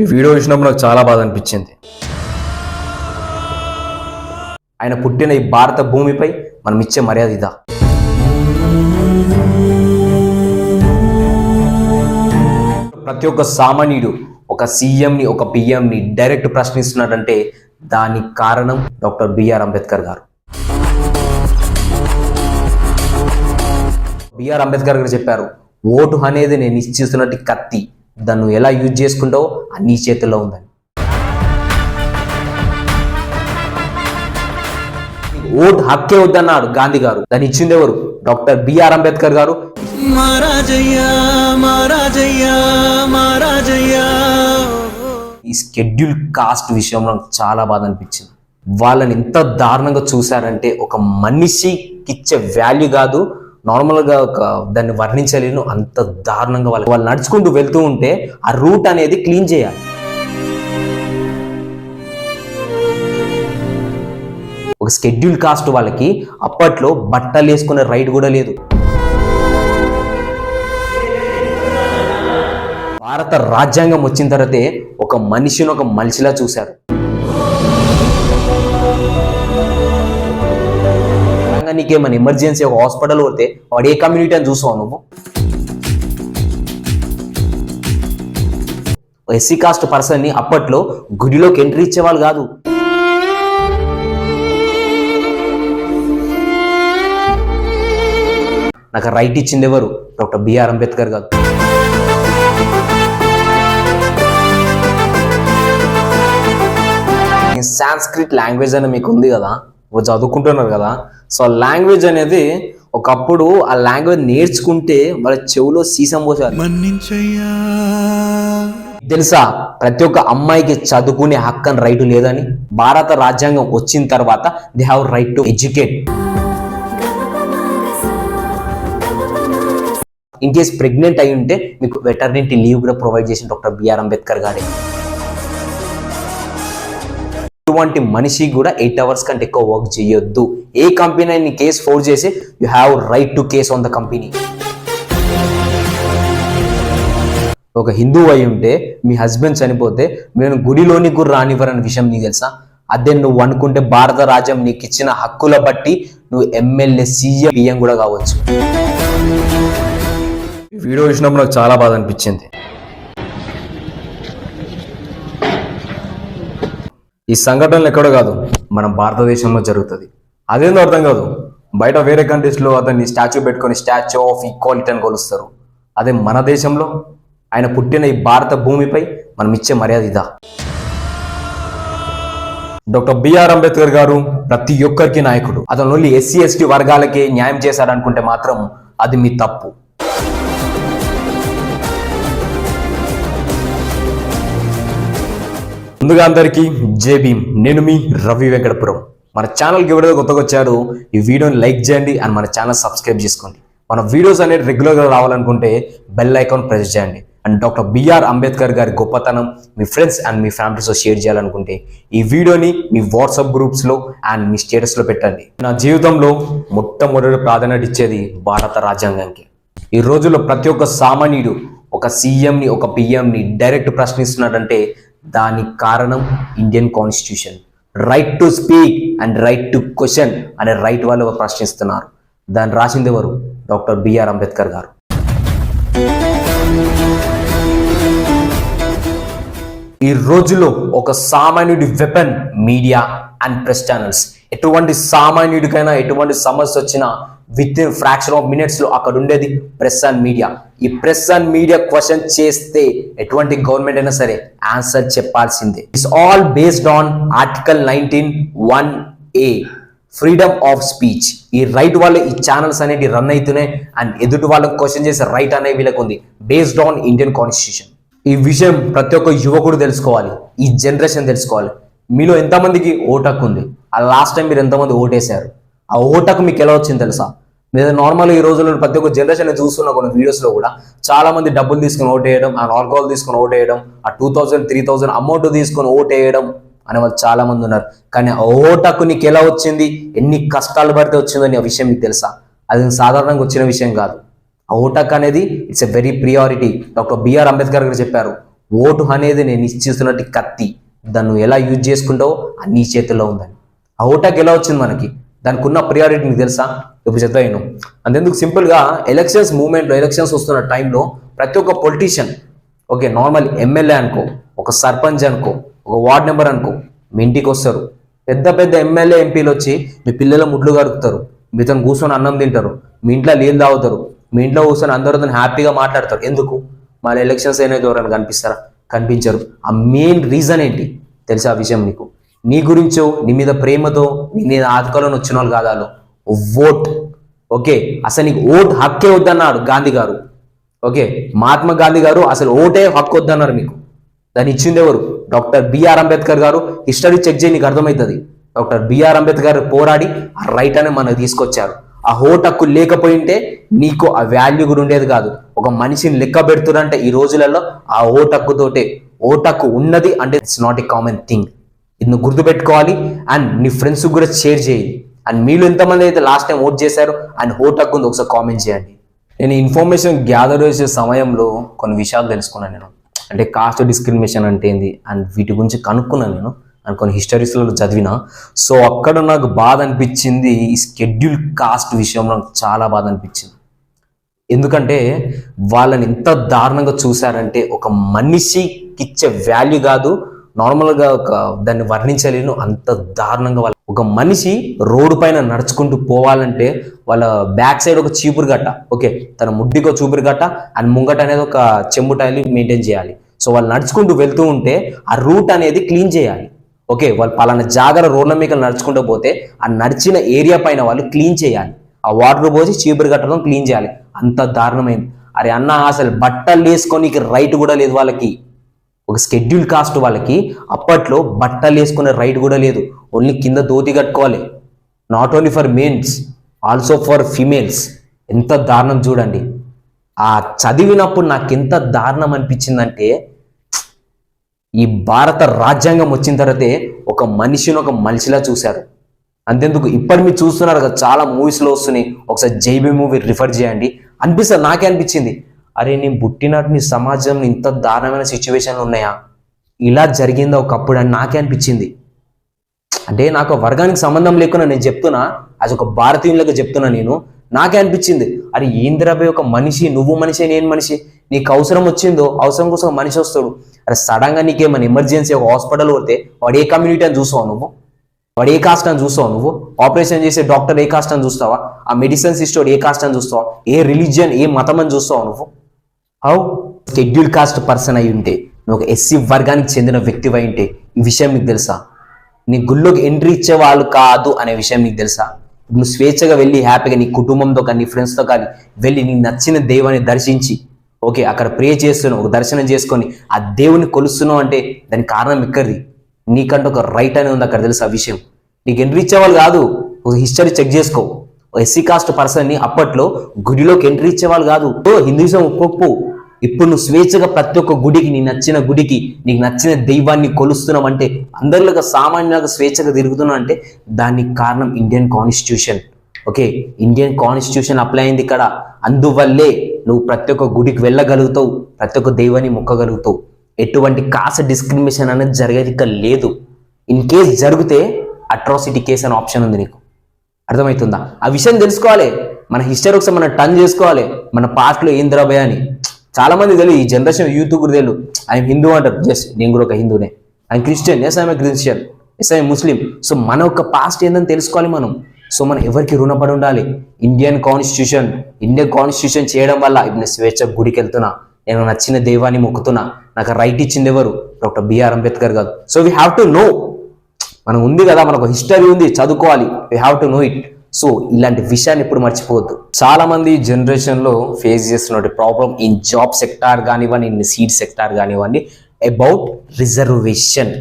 ఈ వీడియో చూసినప్పుడు నాకు చాలా బాధ అనిపించింది. ఆయన పుట్టిన ఈ భారత భూమిపై మనం ఇచ్చే మర్యాద ఇదా? ప్రతి ఒక్క సామాన్యుడు ఒక సీఎంని ఒక పిఎంని డైరెక్ట్ ప్రశ్నిస్తున్నాడంటే దానికి కారణం డాక్టర్ బిఆర్ అంబేద్కర్ గారు. బిఆర్ అంబేద్కర్ గారు చెప్పారు ఓటు అనేది నేను ఇచ్చిస్తున్నట్టు కత్తి. దాన్ని నువ్వు ఎలా యూజ్ చేసుకుంటావో అది నీ చేతిలో ఉందని. ఓటు హక్కే వద్దన్నాడు గాంధీ గారు. దాన్ని ఇచ్చింది ఎవరు? డాక్టర్ బిఆర్ అంబేద్కర్ గారు. మహారాజయ్యా మహారాజయ్యా మహారాజయ్యా. ఈ స్కెడ్యూల్ కాస్ట్ విషయంలో నాకు చాలా బాధ అనిపించింది. వాళ్ళని ఎంత దారుణంగా చూశారంటే ఒక మనిషికి ఇచ్చే వాల్యూ కాదు నార్మల్గా ఒక దాన్ని వర్ణించలేను అంత దారుణంగా వాళ్ళు వాళ్ళు నడుచుకుంటూ వెళ్తూ ఉంటే ఆ రూట్ అనేది క్లీన్ చేయాలి. ఒక స్కెడ్యూల్ కాస్ట్ వాళ్ళకి అప్పట్లో బట్టలు వేసుకునే రైట్ కూడా లేదు. భారత రాజ్యాంగం వచ్చిన తర్వాతే ఒక మనిషిని ఒక మనిషిలా చూశారు. నిజంగా నీకేమైనా ఎమర్జెన్సీ ఒక హాస్పిటల్ పోతే వాడు ఏ కమ్యూనిటీ అని చూసావు నువ్వు? ఎస్సీ కాస్ట్ పర్సన్ని అప్పట్లో గుడిలోకి ఎంట్రీ ఇచ్చేవాళ్ళు కాదు. నాకు రైట్ ఇచ్చింది ఎవరు? డాక్టర్ బిఆర్ అంబేద్కర్ గారు. సాంస్క్రిట్ లాంగ్వేజ్ అని మీకు ఉంది కదా? చదువుకుంటున్నారు కదా? సో లాంగ్వేజ్ అనేది ఒకప్పుడు ఆ లాంగ్వేజ్ నేర్చుకుంటే వాళ్ళ చెవులో సీసం పోసారు తెలుసా? ప్రతి ఒక్క అమ్మాయికి చదువుకునే హక్కు అని రైట్ లేదని? భారత రాజ్యాంగం వచ్చిన తర్వాత they have right to educate in case pregnant అయి ఉంటే మీకు వెటర్నిటీ లీవ్ కూడా ప్రొవైడ్ చేసిన డాక్టర్ బిఆర్ అంబేద్కర్ గారే. ఇటువంటి మనిషి కూడా ఎయిట్ అవర్స్ కంటే ఎక్కువ వర్క్ చేయొద్దు. ఏ కంపెనీ నీ కేసు ఫోర్ చేసి you have right to case on the company ఒక హిందూ అయి ఉంటే మీ హస్బెండ్ చనిపోతే నేను గుడిలోని కూడా రానివ్వరని విషయం నీకు తెలుసా? అదే నువ్వు అనుకుంటే భారత రాజ్యం నీకు ఇచ్చిన హక్కుల బట్టి నువ్వు ఎమ్మెల్యే సీఎం పిఎం కూడా కావచ్చు. వీడియో చూసినప్పుడు నాకు చాలా బాధ అనిపించింది. ఈ సంఘటనలు ఎక్కడో కాదు మన భారతదేశంలో జరుగుతుంది. అదేందో అర్థం కాదు. బయట వేరే కంట్రీస్లో అతన్ని స్టాచ్యూ పెట్టుకొని స్టాచ్యూ ఆఫ్ ఈక్వాలిటీ అని కొలుస్తారు. అదే మన దేశంలో ఆయన పుట్టిన ఈ భారత భూమిపై మనం ఇచ్చే మర్యాద ఇదా? డాక్టర్ బిఆర్ అంబేద్కర్ గారు ప్రతి ఒక్కరికి నాయకుడు. అతను ఓన్లీ ఎస్సీ ఎస్టీ వర్గాలకే న్యాయం చేశారనుకుంటే మాత్రం అది మీ తప్పు. ముందుగా అందరికీ జై భీమ్. నేను మీ రవి వెంకటపురం. మన ఛానల్కి ఎవరైతే కొత్తగా వచ్చారో ఈ వీడియోని లైక్ చేయండి అండ్ మన ఛానల్ సబ్స్క్రైబ్ చేసుకోండి. మన వీడియోస్ అనేది రెగ్యులర్గా రావాలనుకుంటే బెల్ ఐకాన్ ప్రెస్ చేయండి. అండ్ డాక్టర్ బిఆర్ అంబేద్కర్ గారి గొప్పతనం మీ ఫ్రెండ్స్ అండ్ మీ ఫ్యామిలీస్తో షేర్ చేయాలనుకుంటే ఈ వీడియోని మీ వాట్సాప్ గ్రూప్స్లో అండ్ మీ స్టేటస్లో పెట్టండి. నా జీవితంలో మొట్టమొదటి ప్రాధాన్యత ఇచ్చేది భారత రాజ్యాంగానికి. ఈ రోజుల్లో ప్రతి ఒక్క సామాన్యుడు ఒక సీఎంని ఒక పిఎంని డైరెక్ట్ ప్రశ్నిస్తున్నాడంటే దానికి కారణం Indian constitution right to speak and right to question అనే రైట్ వాళ్ళు ప్రశ్నిస్తున్నారు. దాన్ని రాసింది ఎవరు? డాక్టర్ బిఆర్ అంబేద్కర్ గారు. ఈ రోజులో ఒక సామాన్యుడి weapon media and press channels ఎటువంటి సామాన్యుడికైనా ఎటువంటి సమస్య వచ్చినా విత్ ఇన్ ఫ్రాక్షన్ ఆఫ్ మినిట్స్లో అక్కడ ఉండేది ప్రెస్ అండ్ మీడియా ఈ ప్రెస్ అండ్ మీడియా క్వశ్చన్ చేస్తే ఎటువంటి గవర్నమెంట్ అయినా సరే ఆన్సర్ చెప్పాల్సిందే. It's all based on article nineteen one A freedom of speech ఈ రైట్ వాళ్ళ ఈ ఛానల్స్ అనేవి రన్ అవుతున్నాయి అండ్ ఎదుటి వాళ్ళకి క్వశ్చన్ చేసే రైట్ అనే వీళ్ళకి ఉంది బేస్డ్ ఆన్ ఇండియన్ కాన్స్టిట్యూషన్ ఈ విషయం ప్రతి ఒక్క యువకుడు తెలుసుకోవాలి. ఈ జనరేషన్ తెలుసుకోవాలి. మీలో ఎంతమందికి ఓటకు ఉంది? ఆ లాస్ట్ టైం మీరు ఎంతమంది ఓటేశారు? ఆ ఓటకు మీకు ఎలా వచ్చింది తెలుసా? మీరు నార్మల్ ఈ రోజుల్లో ప్రతి ఒక్క జనరేషన్ చూస్తున్న కొన్ని వీడియోస్లో కూడా చాలా మంది డబ్బులు తీసుకొని ఓటేయడం ఆ ఆల్కహాల్ తీసుకొని ఓటేయడం ఆ two thousand three thousand amount తీసుకొని ఓటేయడం అనే వాళ్ళు చాలా మంది ఉన్నారు. కానీ ఆ ఓటకు నీకు ఎలా వచ్చింది? ఎన్ని కష్టాలు పడితే వచ్చిందని ఆ విషయం మీకు తెలుసా? అది సాధారణంగా వచ్చిన విషయం కాదు. ఆ ఓటక్ అనేది it's a very priority doctor BR Ambedkar garu చెప్పారు ఓటు అనేది నేను ఇచ్చిస్తున్నట్టు కత్తి. దాన్ని నువ్వు ఎలా యూజ్ చేసుకుంటావో అన్ని నీ చేతుల్లో ఉందని. ఆ ఓటాకి ఎలా వచ్చింది మనకి? దానికి ఉన్న ప్రియారిటీ నీకు తెలుసా? ఇప్పుడు చెప్తాను అందుకు సింపుల్గా ఎలక్షన్స్ మూమెంట్లో ఎలక్షన్స్ వస్తున్న టైంలో ప్రతి ఒక్క పొలిటీషియన్ ఓకే నార్మల్ ఎమ్మెల్యే అనుకో ఒక సర్పంచ్ అనుకో ఒక వార్డ్ నెంబర్ అనుకో మీ ఇంటికి వస్తారు. పెద్ద పెద్ద ఎమ్మెల్యే ఎంపీలు వచ్చి మీ పిల్లల ముడ్లు కడుగుతారు మీతో కూర్చొని అన్నం తింటారు మీ ఇంట్లో నీళ్ళు తాగుతారు. మీ ఇంట్లో కూర్చొని అందరితో హ్యాపీగా మాట్లాడతారు. ఎందుకు? మన ఎలక్షన్స్ అయినది ఎవరైనా కనిపిస్తారా? కనిపించరు. ఆ మెయిన్ రీజన్ ఏంటి? తెలుసా ఆ విషయం నీకు? నీ గురించో నీ మీద ప్రేమతో నీ మీద ఆదుకోవాలని వచ్చిన వాళ్ళు కాదు ఓట్ ఓకే? అసలు నీకు ఓట్ హక్కే వద్దన్నాడు గాంధీ గారు. ఓకే? మహాత్మా గాంధీ గారు అసలు ఓటే హక్కు వద్దన్నారు మీకు. దాన్ని ఇచ్చింది ఎవరు? డాక్టర్ బిఆర్ అంబేద్కర్ గారు. హిస్టరీ చెక్ చేయి నీకు అర్థమవుతుంది. డాక్టర్ బిఆర్ అంబేద్కర్ పోరాడి ఆ రైట్ అనే మనకు తీసుకొచ్చారు. ఆ హోట్ హక్కు లేకపోయింటే నీకు ఆ వాల్యూ కూడా ఉండేది కాదు. ఒక మనిషిని లెక్క పెడుతురంటే ఈ రోజులలో ఆ ఓట్ హక్కుతోటే ఓట్ హక్కు ఉన్నది అంటే it's not a common thing ఇది నువ్వు గుర్తుపెట్టుకోవాలి అండ్ నీ ఫ్రెండ్స్ కూడా షేర్ చేయి. అండ్ మీరు ఎంతమంది అయితే లాస్ట్ టైం ఓట్ చేశారు అండ్ ఓట్ హక్కు ఉంది ఒకసారి కామెంట్ చేయండి. నేను ఇన్ఫర్మేషన్ గ్యాదర్ చేసే సమయంలో కొన్ని విషయాలు తెలుసుకున్నాను నేను. అంటే కాస్ట్ డిస్క్రిమినేషన్ అంటే ఏంది? అండ్ వీటి గురించి కనుక్కున్నాను నేను. అండ్ కొన్ని హిస్టరీస్లో చదివిన. సో అక్కడ నాకు బాధ అనిపించింది ఈ స్కెడ్యూల్ కాస్ట్ విషయంలో నాకు చాలా బాధ అనిపించింది. ఎందుకంటే వాళ్ళని ఎంత దారుణంగా చూశారంటే ఒక మనిషికి ఇచ్చే వాల్యూ కాదు నార్మల్గా ఒక దాన్ని వర్ణించలేను అంత దారుణంగా వాళ్ళ ఒక మనిషి రోడ్డు పైన నడుచుకుంటూ పోవాలంటే వాళ్ళ బ్యాక్ సైడ్ ఒక చీపురు గట్ట ఓకే తన ముడ్డికి ఒక చీపురు గట్ట అండ్ ముంగట అనేది ఒక చెంబు మెయింటైన్ చేయాలి. సో వాళ్ళు నడుచుకుంటూ వెళ్తూ ఉంటే ఆ రూట్ అనేది క్లీన్ చేయాలి. ఓకే వాళ్ళు పలానా జాగర రోడ్ల మీద నడుచుకుంటూ పోతే ఆ నడిచిన ఏరియా పైన వాళ్ళు క్లీన్ చేయాలి. ఆ వాటర్ పోసి చీపురు కట్టడం క్లీన్ చేయాలి. అంత దారుణమైంది. అరే అన్న అసలు బట్టలు వేసుకోనికి రైట్ కూడా లేదు వాళ్ళకి. ఒక స్కెడ్యూల్ కాస్ట్ వాళ్ళకి. అప్పట్లో బట్టలు వేసుకునే రైట్ కూడా లేదు. ఓన్లీ కింద దోతి కట్టుకోవాలి. Not only for mens also for females ఎంత దారుణం చూడండి. ఆ చదివినప్పుడు నాకు ఎంత దారుణం అనిపించిందంటే ఈ భారత రాజ్యాంగం వచ్చిన తర్వాతే ఒక మనిషిని ఒక మనిషిలా చూశారు. అంతెందుకు? ఇప్పటి మీరు చూస్తున్నారు కదా చాలా మూవీస్లో వస్తున్నాయి. ఒకసారి జైబీ మూవీ రిఫర్ చేయండి. అనిపిస్తుంది నాకే అనిపించింది. అరే నేను పుట్టినట్టు నీ సమాజంలో ఇంత దారుణమైన సిచ్యువేషన్లు ఉన్నాయా? ఇలా జరిగిందా ఒకప్పుడు అని నాకే అనిపించింది. అంటే నాకు వర్గానికి సంబంధం లేకుండా నేను చెప్తున్నా అది ఒక భారతీయులకు చెప్తున్నా నేను నాకే అనిపించింది. అరే ఏందిరాబోయ్ ఒక మనిషి నువ్వు మనిషి నేను మనిషి నీకు అవసరం వచ్చిందో అవసరం కోసం మనిషి వస్తాడు. అరే సడన్గా నీకేమైనా ఎమర్జెన్సీ ఒక హాస్పిటల్ పోతే వాడు ఏ కమ్యూనిటీ అని చూసావు నువ్వు? వాడు ఏ కాస్ట్ అని చూస్తావు నువ్వు? ఆపరేషన్ చేసే డాక్టర్ ఏ కాస్ట్ అని చూస్తావా? ఆ మెడిసిన్ సిస్టర్ ఏ కాస్ట్ అని చూస్తావా? ఏ రిలీజియన్ ఏ మతం అని చూస్తావు నువ్వు? హౌ షెడ్యూల్ కాస్ట్ పర్సన్ అయి ఉంటే నువ్వు ఒక ఎస్సీ వర్గానికి చెందిన వ్యక్తి అయి ఉంటే ఈ విషయం మీకు తెలుసా? నీ గుళ్ళోకి ఎంట్రీ ఇచ్చే వాళ్ళు కాదు అనే విషయం నీకు తెలుసా? నువ్వు స్వేచ్ఛగా వెళ్ళి హ్యాపీగా నీ కుటుంబంతో కానీ నీ ఫ్రెండ్స్తో కానీ వెళ్ళి నీకు నచ్చిన దైవాన్ని దర్శించి ఓకే అక్కడ ప్రే చేస్తున్నావు ఒక దర్శనం చేసుకొని ఆ దేవుని కొలుస్తున్నావు అంటే దానికి కారణం ఎక్కడిది నీకంటే ఒక రైట్ అనేది ఉంది అక్కడ తెలుసు ఆ విషయం. నీకు ఎంట్రీ ఇచ్చేవాళ్ళు కాదు ఒక హిస్టరీ చెక్ చేసుకో. ఎస్సీ కాస్ట్ పర్సన్ని అప్పట్లో గుడిలోకి ఎంట్రీ ఇచ్చేవాళ్ళు కాదు. ఓ హిందూయిజం ఒక్కొక్క ఇప్పుడు నువ్వు స్వేచ్ఛగా ప్రతి ఒక్క గుడికి నీ నచ్చిన గుడికి నీకు నచ్చిన దైవాన్ని కొలుస్తున్నావు అంటే అందరిలో సామాన్యంగా స్వేచ్ఛగా తిరుగుతున్నావు అంటే దానికి కారణం Indian constitution okay Indian constitution apply అయింది ఇక్కడ. అందువల్లే నువ్వు ప్రతి ఒక్క గుడికి వెళ్ళగలుగుతావు ప్రతి ఒక్క దైవాన్ని మొక్కగలుగుతావు. ఎటువంటి కాస్ట్ డిస్క్రిమినేషన్ అనేది జరిగేది లేదు. ఇన్ కేస్ జరిగితే అట్రాసిటీ కేస్ అనే ఆప్షన్ ఉంది నీకు. అర్థమవుతుందా? ఆ విషయం తెలుసుకోవాలి. మన హిస్టరీ ఒకసారి మనం టర్న్ చేసుకోవాలి. మన పాస్ట్లో ఏం ద్రభయ అని. చాలా మంది తెలియదు ఈ జనరేషన్ యూత్ కూడా తెలియదు. ఆయన హిందూ అంటారు. జస్ట్ నేను కూడా ఒక హిందూనే. ఆయన Christian. Yes I'm Christian yes I'm Muslim so మన యొక్క పాస్ట్ ఏందని తెలుసుకోవాలి మనం. సో మనం ఎవరికి రుణపడి ఉండాలి? ఇండియన్ కాన్స్టిట్యూషన్ ఇండియన్ కాన్స్టిట్యూషన్ చేయడం వల్ల ఇప్పుడు నేను స్వేచ్ఛ గుడికి వెళ్తున్నా నేను నచ్చిన దైవాన్ని మొక్కుతున్నా నాకు రైట్ ఇచ్చింది ఎవరు? Doctor BR Ambedkar garu. So we have to know మనం ఉంది కదా మనకు హిస్టరీ ఉంది చదువుకోవాలి. We have to know it so ఇలాంటి విషయాన్ని ఇప్పుడు మర్చిపోవద్దు. చాలా మంది జనరేషన్లో ఫేస్ చేస్తున్న ప్రాబ్లం ఇన్ జాబ్ సెక్టార్ కానివ్వండి ఇన్ సీడ్ సెక్టార్ కానివ్వండి అబౌట్ రిజర్వేషన్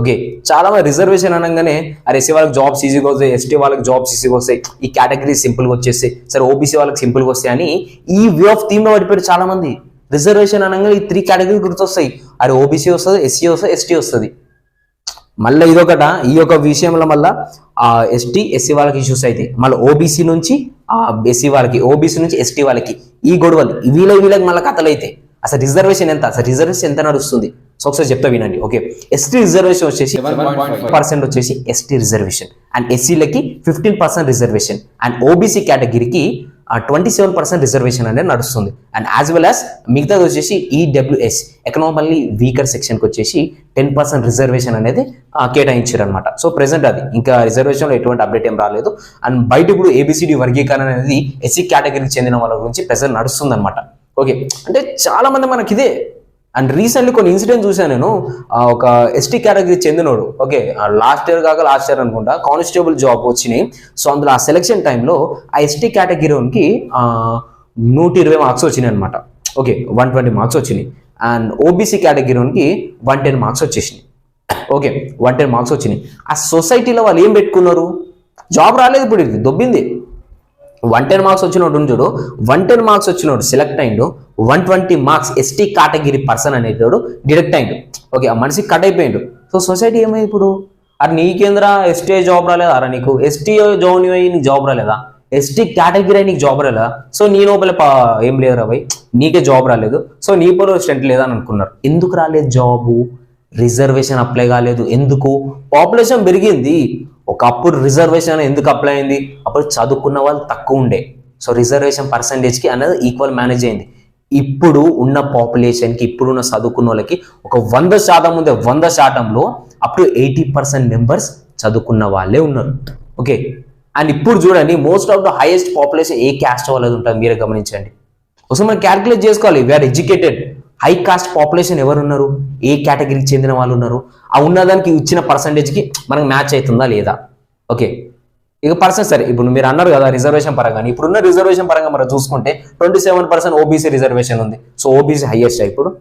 ఓకే చాలా మంది రిజర్వేషన్ అనగానే అరే ఎస్సీ వాళ్ళకి జాబ్స్ ఈజీగా వస్తాయి ఎస్టీ వాళ్ళకి జాబ్స్ ఈజీగా వస్తాయి ఈ కేటగిరీ సింపుల్గా వచ్చేస్తాయి సరే ఓబీసీ వాళ్ళకి సింపుల్గా వస్తాయి అని ఈ వే ఆఫ్ థీమ్లో పడిపోయారు చాలా మంది. రిజర్వేషన్ అనగానే ఈ త్రీ కేటగిరీ గుర్తొస్తాయి. అరే ఓబీసీ వస్తుంది ఎస్సీ వస్తుంది ఎస్టీ వస్తుంది. మళ్ళీ ఇదొకట ఈ యొక్క విషయంలో మళ్ళీ ఆ ఎస్టీ ఎస్సీ వాళ్ళకి ఇష్యూస్ అవుతాయి మళ్ళీ ఓబీసీ నుంచి ఎస్సీ వాళ్ళకి ఓబీసీ నుంచి ఎస్టీ వాళ్ళకి ఈ గొడవలు వీళ్ళ వీళ్ళకి మళ్ళీ కథలు అవుతాయి అసలు రిజర్వేషన్ ఎంత? అసలు రిజర్వేషన్ ఎంత నడుస్తుంది? సో ఒకసారి చెప్తా వినండి ఓకే? ఎస్టీ రిజర్వేషన్ వచ్చేసి పర్సెంట్ వచ్చేసి ఎస్టీ రిజర్వేషన్ అండ్ ఎస్సీలకి fifteen percent reservation and OBC కేటగిరీకి ట్వంటీ సెవెన్ పర్సెంట్ రిజర్వేషన్ అనేది నడుస్తుంది. అండ్ యాజ్ వెల్ యాజ్ మిగతాది వచ్చేసి ఈడబ్ల్యూఎస్ ఎకనామికల్లీ వీకర్ సెక్షన్కి వచ్చేసి టెన్ పర్సెంట్ రిజర్వేషన్ అనేది కేటాయించారు అనమాట సో ప్రెసెంట్ అది. ఇంకా రిజర్వేషన్లో ఎటువంటి అప్డేట్ ఏం రాలేదు. అండ్ బయట ఇప్పుడు ఏబిసిడి వర్గీకరణ అనేది ఎస్సీ కేటగిరీకి చెందిన వాళ్ళ గురించి ప్రెసెంట్ నడుస్తుంది అనమాట ఓకే అంటే చాలా మంది మనకి ఇదే అండ్ రీసెంట్లీ కొన్ని ఇన్సిడెంట్ చూశాను నేను. ఒక ఎస్టీ కేటగిరీ చెందినోడు. ఓకే లాస్ట్ ఇయర్ కాక లాస్ట్ ఇయర్ అనుకుంటా కానిస్టేబుల్ జాబ్ వచ్చినాయి. సో అందులో ఆ సెలెక్షన్ టైంలో ఆ ఎస్టీ కేటగిరీకి నూట ఇరవై మార్క్స్ వచ్చినాయి అనమాట ఓకే వన్ ట్వంటీ మార్క్స్ వచ్చినాయి. అండ్ ఓబీసీ కేటగిరీకి వన్ టెన్ మార్క్స్ వచ్చేసినాయి. ఓకే వన్ టెన్ మార్క్స్ వచ్చినాయి. ఆ సొసైటీలో వాళ్ళు ఏం పెట్టుకున్నారు? జాబ్ రాలేదు ఇప్పుడు ఇది దొబ్బింది. వన్ టెన్ మార్క్స్ వచ్చినోడు చూడు. వన్ టెన్ మార్క్స్ వచ్చినోడు సెలెక్ట్ అయిండు. One twenty marks ST category person అనేటోడు డిడక్ట్ అయిండు. ఓకే ఆ మనిషి కట్ అయిపోయిండు. సో సొసైటీ ఏమైంది ఇప్పుడు? అరే నీకేంద్రా? ఎస్టీ జాబ్ రాలేదా? అరే నీకు ఎస్టీ జాబ్ నీకు జాబ్ రాలేదా? ఎస్టీ కేటగిరీ నీకు జాబ్ రాలేదా? సో నీ లోపల ఏం లేదు రా నీకే జాబ్ రాలేదు. సో నీ పరు స్ట్రెంట్ లేదని అని అనుకున్నారు. ఎందుకు రాలేదు జాబు రిజర్వేషన్ అప్లై కాలేదు. ఎందుకు? పాపులేషన్ పెరిగింది. ఒకప్పుడు రిజర్వేషన్ ఎందుకు అప్లై అయింది? అప్పుడు చదువుకున్న వాళ్ళు తక్కువ ఉండే. సో రిజర్వేషన్ పర్సంటేజ్కి అనేది ఈక్వల్ మేనేజ్ అయింది. ఇప్పుడు ఉన్న పాపులేషన్కి ఇప్పుడున్న చదువుకున్న వాళ్ళకి ఒక వంద శాతం ఉందే వంద శాతంలో up to eighty percent members చదువుకున్న వాళ్ళే ఉన్నారు. ఓకే అండ్ ఇప్పుడు చూడండి most of the highest population A caste వాళ్ళది ఉంటుంది? మీరే గమనించండి. ఒకసారి మనం క్యాల్కులేట్ చేసుకోవాలి. We are educated high caste population ఎవరు ఉన్నారు ఏ కేటగిరీకి చెందిన వాళ్ళు ఉన్నారు ఆ ఉన్నదానికి ఇచ్చిన పర్సంటేజ్కి మనకు మ్యాచ్ అవుతుందా లేదా? ఓకే ఇక పర్సెంట్ సరే ఇప్పుడు మీరు అన్నారు కదా రిజర్వేషన్ పరంగా. ఇప్పుడున్న రిజర్వేషన్ పరంగా మనం చూసుకుంటే twenty seven percent OBC reservation ఉంది. సో ఓబీసీ హైయెస్ట్ ఇప్పుడు.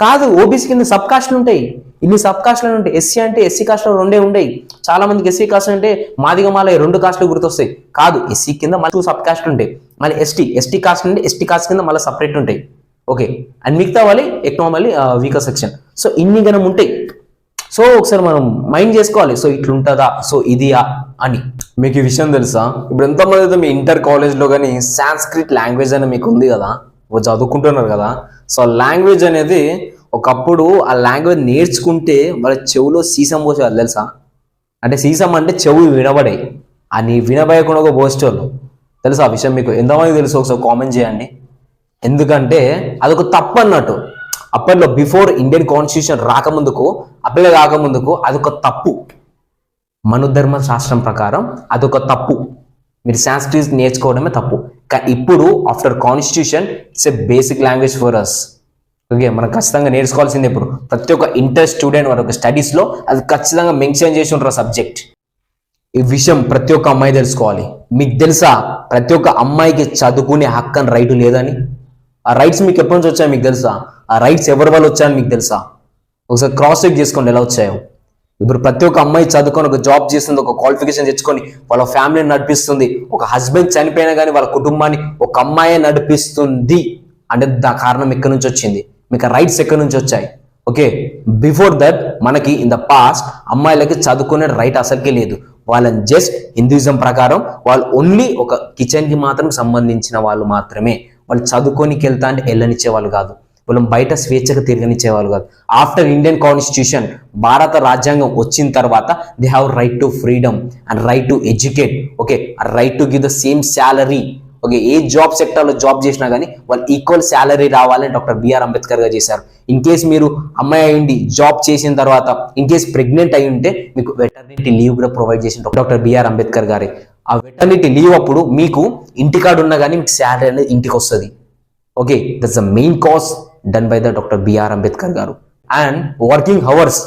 కాదు ఓబీసీ కింద సబ్ కాస్ట్లు ఉంటాయి? ఇన్ని సబ్ కాస్ట్లు ఉంటాయి ఎస్సీ అంటే ఎస్సీ కాస్ట్లో రెండే ఉండేవి. చాలా మందికి ఎస్సీ కాస్ట్ అంటే మాదిగమాల రెండు కాస్ట్లు గుర్తొస్తాయి. కాదు ఎస్సీ కింద మళ్ళీ సబ్ కాస్ట్లు ఉంటాయి. మళ్ళీ ఎస్టీ ఎస్టీ కాస్ట్ అంటే ఎస్టీ కాస్ట్ కింద మళ్ళీ సపరేట్ ఉంటాయి. ఓకే. అండ్ మిగతా వాళ్ళు ఎకనామల్లీ వీకర్ సెక్షన్ సో ఇన్ని గనం ఉంటాయి. సో ఒకసారి మనం మైండ్ చేసుకోవాలి. సో ఇట్లుంటుందా? సో ఇదియా? అని. మీకు ఈ విషయం తెలుసా? ఇప్పుడు ఎంతమంది అయితే మీ ఇంటర్ కాలేజ్లో కానీ సాంస్క్రిట్ లాంగ్వేజ్ అనేది మీకు ఉంది కదా చదువుకుంటున్నారు కదా సో లాంగ్వేజ్ అనేది ఒకప్పుడు ఆ లాంగ్వేజ్ నేర్చుకుంటే వాళ్ళ చెవులో సీసం పోసేవాళ్ళు తెలుసా? అంటే సీసం అంటే చెవు వినబడే అని వినబడకుండా ఒక పోస్టోళ్ళు తెలుసా ఆ విషయం మీకు? ఎంతమంది తెలుసు? ఒకసారి కామెంట్ చేయండి. ఎందుకంటే అదొక తప్పు అన్నట్టు. అప్పట్లో బిఫోర్ ఇండియన్ కాన్స్టిట్యూషన్ రాకముందుకు అప్లై కాకముందుకు అదొక తప్పు. మనుధర్మ శాస్త్రం ప్రకారం అదొక తప్పు. మీరు సాంస్క్రిట్ నేర్చుకోవడమే తప్పు. కానీ ఇప్పుడు after constitution it's a basic language for us okay మనం ఖచ్చితంగా నేర్చుకోవాల్సిందే ఇప్పుడు. ప్రతి ఒక్క ఇంటర్ స్టూడెంట్ వారి స్టడీస్లో అది ఖచ్చితంగా మెన్షన్ చేసి ఉంటారు సబ్జెక్ట్. ఈ విషయం ప్రతి ఒక్క అమ్మాయి తెలుసుకోవాలి. మీకు తెలుసా? ప్రతి ఒక్క అమ్మాయికి చదువుకునే హక్కు అని రైట్ లేదని ఆ రైట్స్ మీకు ఎప్పటి నుంచి వచ్చాయో మీకు తెలుసా? ఆ రైట్స్ ఎవరి వల్ల వచ్చాయని మీకు తెలుసా? ఒకసారి క్రాస్ చెక్ చేసుకోండి ఎలా వచ్చాయో. ఇప్పుడు ప్రతి ఒక్క అమ్మాయి చదువుకొని ఒక జాబ్ చేస్తుంది ఒక క్వాలిఫికేషన్ తెచ్చుకొని వాళ్ళ ఫ్యామిలీని నడిపిస్తుంది ఒక హస్బెండ్ చనిపోయినా కానీ వాళ్ళ కుటుంబాన్ని ఒక అమ్మాయే నడిపిస్తుంది. అంటే దా కారణం ఎక్కడి నుంచి వచ్చింది? మీకు రైట్స్ ఎక్కడి నుంచి వచ్చాయి? ఓకే బిఫోర్ దట్ మనకి ఇన్ ద పాస్ట్ అమ్మాయిలకి చదువుకునే రైట్ అసలుకే లేదు. వాళ్ళని జస్ట్ హిందూయిజం ప్రకారం వాళ్ళు ఓన్లీ ఒక కిచెన్కి మాత్రం సంబంధించిన వాళ్ళు మాత్రమే. వాళ్ళు చదువుకోనికి వెళ్తా అంటే వెళ్ళనిచ్చే వాళ్ళు కాదు. వాళ్ళు బయట స్వేచ్ఛగా తిరగనిచ్చేవాళ్ళు కాదు. ఆఫ్టర్ ఇండియన్ కాన్స్టిట్యూషన్ భారత రాజ్యాంగం వచ్చిన తర్వాత they have right to freedom and right to educate okay right to give the same salary okay A job సెక్టర్లో జాబ్ చేసినా కానీ వాళ్ళు ఈక్వల్ శాలరీ రావాలని డాక్టర్ బిఆర్ అంబేద్కర్ గారు చేశారు. ఇన్ కేస్ మీరు అమ్మాయి అయ్యండి జాబ్ చేసిన తర్వాత ఇన్ కేస్ ప్రెగ్నెంట్ అయి ఉంటే మీకు వెటర్నిటీ లీవ్ కూడా ప్రొవైడ్ చేసిన డాక్టర్ బిఆర్ అంబేద్కర్ గారి. ఆ వెటర్నిటీ లీవ్ అప్పుడు మీకు ఇంటికాడు ఉన్నా కానీ మీకు శాలరీ అనేది ఇంటికి వస్తుంది okay that's the main cause done by the doctor BR Ambedkar garu. And working hours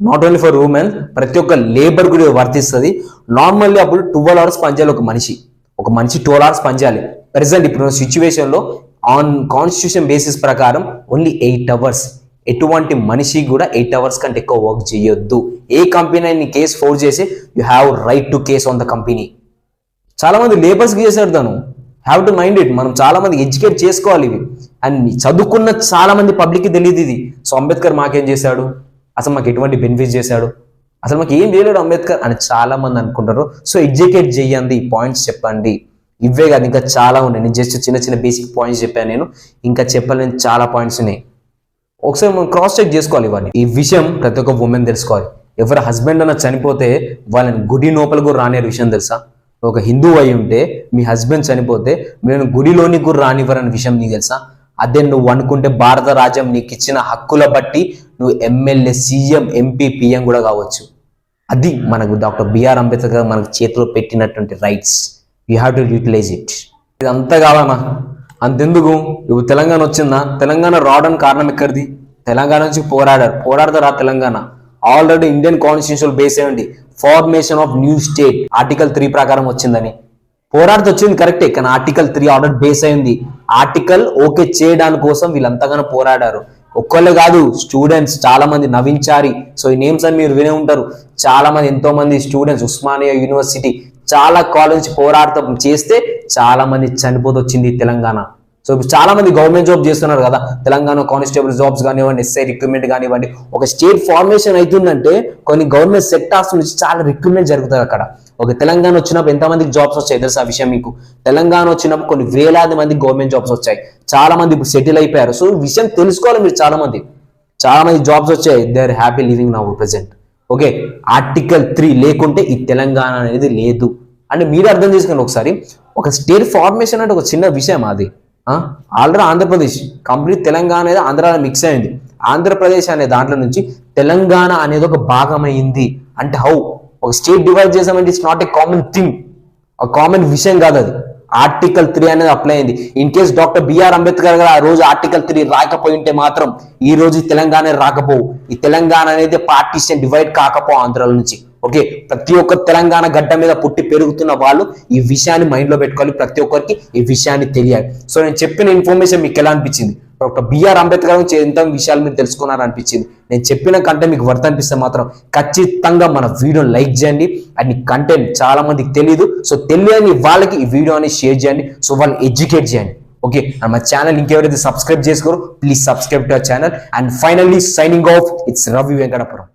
not only for women ప్రతి ఒక్క లేబర్ కూడా వర్తిస్తుంది. నార్మల్లీ అప్పుడు ట్వెల్వ్ అవర్స్ పనిచేయాలి ఒక మనిషి. ఒక మనిషి ట్వెల్వ్ అవర్స్ పనిచేయాలి. ప్రెసెంట్ ఇప్పుడు సిచ్యువేషన్లో ఆన్ కాన్స్టిట్యూషన్ బేసిస్ ప్రకారం ఓన్లీ ఎయిట్ అవర్స్ ఎటువంటి మనిషి కూడా ఎయిట్ అవర్స్ కంటే ఎక్కువ వర్క్ చేయొద్దు. ఏ కంపెనీ నీ కేసు ఫోర్ చేసి you have right to case on the company చాలా మంది లేబర్స్కి చేశారు తను. హ్యావ్ టు మైండ్ ఇట్ మనం చాలా మంది ఎడ్యుకేట్ చేసుకోవాలి ఇవి. అండ్ చదువుకున్న చాలా మంది పబ్లిక్కి తెలియదు ఇది. సో అంబేద్కర్ మాకేం చేశాడు? అసలు మాకు ఎటువంటి బెనిఫిట్ చేశాడు? అసలు మాకు ఏం చేయలేడు అంబేద్కర్ అని చాలా మంది అనుకుంటారు. సో ఎడ్యుకేట్ చేయండి పాయింట్స్ చెప్పండి. ఇవే కాదు ఇంకా చాలా ఉన్నాయి. నేను జస్ట్ చిన్న చిన్న బేసిక్ పాయింట్స్ చెప్పాను నేను. ఇంకా చెప్పలేని చాలా పాయింట్స్ ఉన్నాయి. ఒకసారి మనం క్రాస్ చెక్ చేసుకోవాలి ఇవన్నీ. ఈ విషయం ప్రతి ఒక్క ఉమెన్ తెలుసుకోవాలి. ఎవరి హస్బెండ్ అన్న చనిపోతే వాళ్ళని గుడి లోపల కూడా రానే విషయం తెలుసా? ఒక హిందూ అయి ఉంటే మీ హస్బెండ్ చనిపోతే మీరు గుడిలోని కూడా రానివ్వరని విషయం నీకు తెలుసా? అదే నువ్వు అనుకుంటే భారత రాజ్యం నీకు ఇచ్చిన హక్కుల బట్టి నువ్వు ఎమ్మెల్యే సీఎం ఎంపీ పిఎం కూడా కావచ్చు. అది మనకు డాక్టర్ బిఆర్ అంబేద్కర్ మనకు చేతిలో పెట్టినటువంటి rights you have to utilize it ఇది అంతా కావాలన్నా. అంతెందుకు? ఇప్పుడు తెలంగాణ వచ్చిందా? తెలంగాణ రావడానికి కారణం ఎక్కడిది? తెలంగాణ నుంచి పోరాడారు. పోరాడతారా Telangana? Already Indian constitution base అయ్యండి formation of new state article three ప్రకారం వచ్చిందని. పోరాడుతూ వచ్చింది కరెక్టే కానీ ఆర్టికల్ త్రీ ఆర్డర్ బేస్ అయింది ఆర్టికల్ ఓకే చేయడానికి కోసం వీళ్ళంతగానో పోరాడారు. ఒక్కళ్ళు కాదు స్టూడెంట్స్ చాలా మంది నవించారి సో ఈ నేమ్స్ అని మీరు వినే ఉంటారు. చాలా మంది ఎంతో మంది స్టూడెంట్స్ ఉస్మానియా యూనివర్సిటీ చాలా కాలేజ్ పోరాటం చేస్తే చాలా మంది చనిపోతూ వచ్చింది తెలంగాణ. సో ఇప్పుడు చాలా మంది గవర్నమెంట్ జాబ్ చేస్తున్నారు కదా. తెలంగాణ కానిస్టేబుల్ జాబ్స్ కానివ్వండి ఎస్ఐ రిక్రూట్మెంట్ కానివ్వండి. ఒక స్టేట్ ఫార్మేషన్ అవుతుందంటే కొన్ని గవర్నమెంట్ సెక్టార్స్ నుంచి చాలా రిక్రూట్మెంట్ జరుగుతుంది అక్కడ. ఒక తెలంగాణ వచ్చినప్పుడు ఎంతమందికి జాబ్స్ వచ్చాయి తెలుసా ఆ విషయం మీకు? తెలంగాణ వచ్చినప్పుడు కొన్ని వేలాది మంది గవర్నమెంట్ జాబ్స్ వచ్చాయి. చాలా మంది ఇప్పుడు సెటిల్ అయిపోయారు. సో ఈ విషయం తెలుసుకోవాలి మీరు చాలా మంది. చాలా మంది జాబ్స్ వచ్చాయి. They are happy living now present okay article three లేకుంటే ఈ తెలంగాణ అనేది లేదు. అంటే మీరు అర్థం చేసుకోండి ఒకసారి. ఒక స్టేట్ ఫార్మేషన్ అంటే ఒక చిన్న విషయం అది. ఆల్రెడీ ఆంధ్రప్రదేశ్. కంప్లీట్ తెలంగాణ అనేది ఆంధ్రాలో మిక్స్ అయింది. ఆంధ్రప్రదేశ్ అనే దాంట్లో నుంచి తెలంగాణ అనేది ఒక భాగమైంది. అంటే హౌ ఒక స్టేట్ డివైడ్ చేసామంటే it's not a common thing ఒక కామన్ విషయం కాదు అది. ఆర్టికల్ త్రీ అనేది అప్లై అయింది. In case doctor BR Ambedkar garu ఆ రోజు ఆర్టికల్ త్రీ రాకపోయి ఉంటే మాత్రం ఈ రోజు తెలంగాణ రాకపోవు. ఈ తెలంగాణ అనేది పార్టీషన్ డివైడ్ కాకపో ఆంధ్రాల నుంచి. ఓకే ప్రతి ఒక్క తెలంగాణ గడ్డ మీద పుట్టి పెరుగుతున్న వాళ్ళు ఈ విషయాన్ని మైండ్లో పెట్టుకోవాలి. ప్రతి ఒక్కరికి ఈ విషయాన్ని తెలియాలి. సో నేను చెప్పిన ఇన్ఫర్మేషన్ మీకు ఎలా అనిపించింది? డాక్టర్ బిఆర్ అంబేద్కర్ గురించి ఎంత విషయాలు మీరు తెలుసుకున్నారు అనిపించింది నేను చెప్పిన కంటే మీకు వర్త అనిపిస్తే మాత్రం ఖచ్చితంగా మన వీడియో లైక్ చేయండి. అండ్ కంటెంట్ చాలా మందికి తెలియదు సో తెలియని వాళ్ళకి ఈ వీడియో షేర్ చేయండి. సో వాళ్ళు ఎడ్యుకేట్ చేయండి. ఓకే అండ్ మా ఛానల్ ఇంకెవరైతే సబ్స్క్రైబ్ చేసుకోరు please subscribe to our channel and finally signing off it's Ravi Venkatapuram